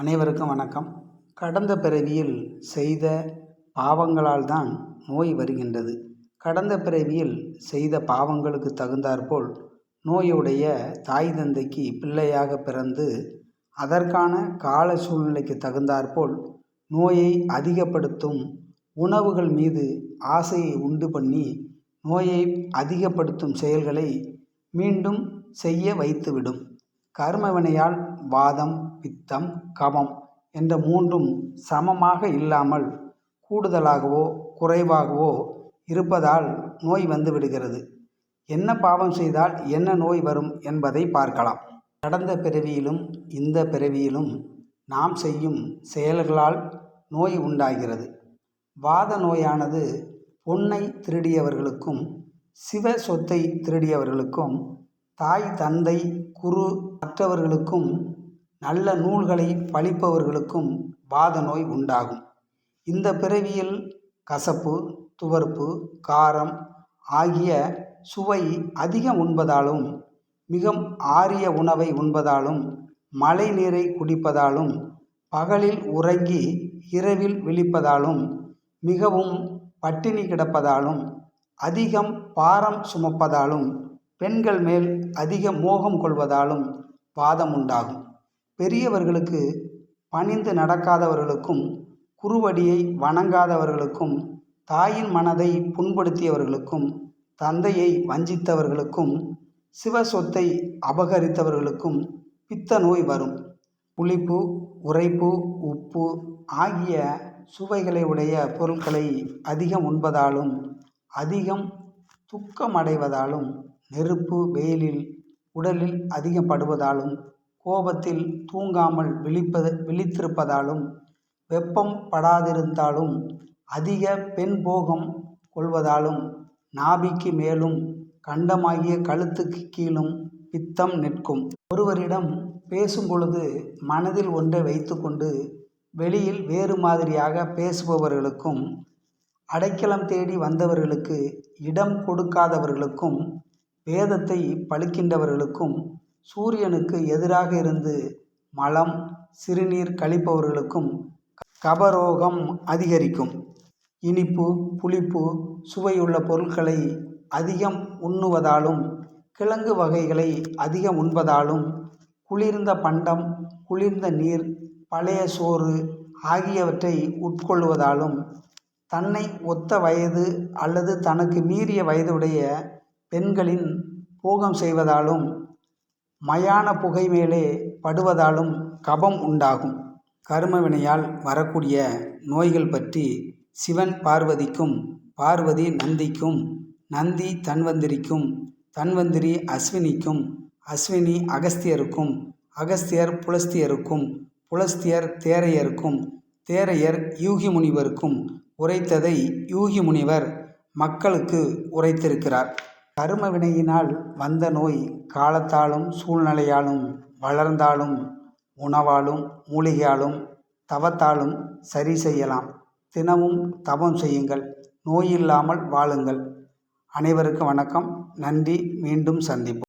அனைவருக்கும் வணக்கம். கடந்த பிறவியில் செய்த பாவங்களால் தான் நோய் வருகின்றது. கடந்த பிறவியில் செய்த பாவங்களுக்கு தகுந்தாற்போல் நோயுடைய தாய் தந்தைக்கு பிள்ளையாக பிறந்து அதற்கான கால சூழ்நிலைக்கு தகுந்தாற்போல் நோயை அதிகப்படுத்தும் உணவுகள் மீது ஆசையை உண்டு பண்ணி நோயை அதிகப்படுத்தும் செயல்களை மீண்டும் செய்ய வைத்துவிடும். கர்மவினையால் வாதம் பித்தம் கபம் என்ற மூன்றும் சமமாக இல்லாமல் கூடுதலாகவோ குறைவாகவோ இருப்பதால் நோய் வந்து விடுகிறது. என்ன பாவம் செய்தால் என்ன நோய் வரும் என்பதை பார்க்கலாம். கடந்த பிறவியிலும் இந்த பிறவியிலும் நாம் செய்யும் செயல்களால் நோய் உண்டாகிறது. வாத நோயானது பொன்னை திருடியவர்களுக்கும் சிவ சொத்தை திருடியவர்களுக்கும் தாய் தந்தை குரு மற்றவர்களுக்கும் நல்ல நூல்களை பழிப்பவர்களுக்கும் வாத நோய் உண்டாகும். இந்த பிறவியில் கசப்பு துவர்ப்பு காரம் ஆகிய சுவை அதிகம் உண்பதாலும் மிக ஆரிய உணவை உண்பதாலும் மழை நீரை குடிப்பதாலும் பகலில் உறங்கி இரவில் விழிப்பதாலும் மிகவும் பட்டினி கிடப்பதாலும் அதிகம் பாரம் சுமப்பதாலும் பெண்கள் மேல் அதிக மோகம் கொள்வதாலும் வாதம் உண்டாகும். பெரியவர்களுக்கு பணிந்து நடக்காதவர்களுக்கும் குருவடியை வணங்காதவர்களுக்கும் தாயின் மனதை புண்படுத்தியவர்களுக்கும் தந்தையை வஞ்சித்தவர்களுக்கும் சிவ சொத்தை அபகரித்தவர்களுக்கும் பித்த நோய் வரும். புளிப்பு உரைப்பு உப்பு ஆகிய சுவைகளை உடைய பொருட்களை அதிகம் உண்பதாலும் அதிகம் துக்கமடைவதாலும் நெருப்பு வெயிலில் உடலில் அதிகம் படுவதாலும் கோபத்தில் தூங்காமல் விழிப்பது விழித்திருப்பதாலும் வெப்பம் படாதிருந்தாலும் அதிக பெண் போகம் கொள்வதாலும் நாபிக்கு மேலும் கண்டமாகிய கழுத்துக்கு கீழும் பித்தம் நிற்கும். ஒருவரிடம் பேசும் பொழுது மனதில் ஒன்றை வைத்துக்கொண்டு வெளியில் வேறு மாதிரியாக பேசுபவர்களுக்கும் அடைக்கலம் தேடி வந்தவர்களுக்கு இடம் கொடுக்காதவர்களுக்கும் வேதத்தை பழிக்கின்றவர்களுக்கும் சூரியனுக்கு எதிராக இருந்து மலம் சிறுநீர் கழிப்பவர்களுக்கும் கபரோகம் அதிகரிக்கும். இனிப்பு புளிப்பு சுவையுள்ள பொருட்களை அதிகம் உண்ணுவதாலும் கிழங்கு வகைகளை அதிகம் உண்பதாலும் குளிர்ந்த பண்டம் குளிர்ந்த நீர் பழைய சோறு ஆகியவற்றை உட்கொள்வதாலும் தன்னை ஒத்த வயது அல்லது தனக்கு மீறிய வயதுடைய பெண்களின் போகம் செய்வதாலும் மயான புகை மேலே படுவதாலும் கபம் உண்டாகும். கருமவினையால் வரக்கூடிய நோய்கள் பற்றி சிவன் பார்வதிக்கும் பார்வதி நந்திக்கும் நந்தி தன்வந்திரிக்கும் தன்வந்திரி அஸ்வினிக்கும் அஸ்வினி அகஸ்தியருக்கும் அகஸ்தியர் புலஸ்தியருக்கும் புலஸ்தியர் தேரையருக்கும் தேரையர் யூகி முனிவருக்கும் உரைத்ததை யூகி முனிவர் மக்களுக்கு உரைத்திருக்கிறார். கரும வினையினால் வந்த நோய் காலத்தாலும் சூழ்நிலையாலும் வளர்ந்தாலும் உணவாலும் மூலிகையாலும் தவத்தாலும் சரி செய்யலாம். தினமும் தவம் செய்யுங்கள். நோயில்லாமல் வாழுங்கள். அனைவருக்கும் வணக்கம். நன்றி. மீண்டும் சந்திப்போம்.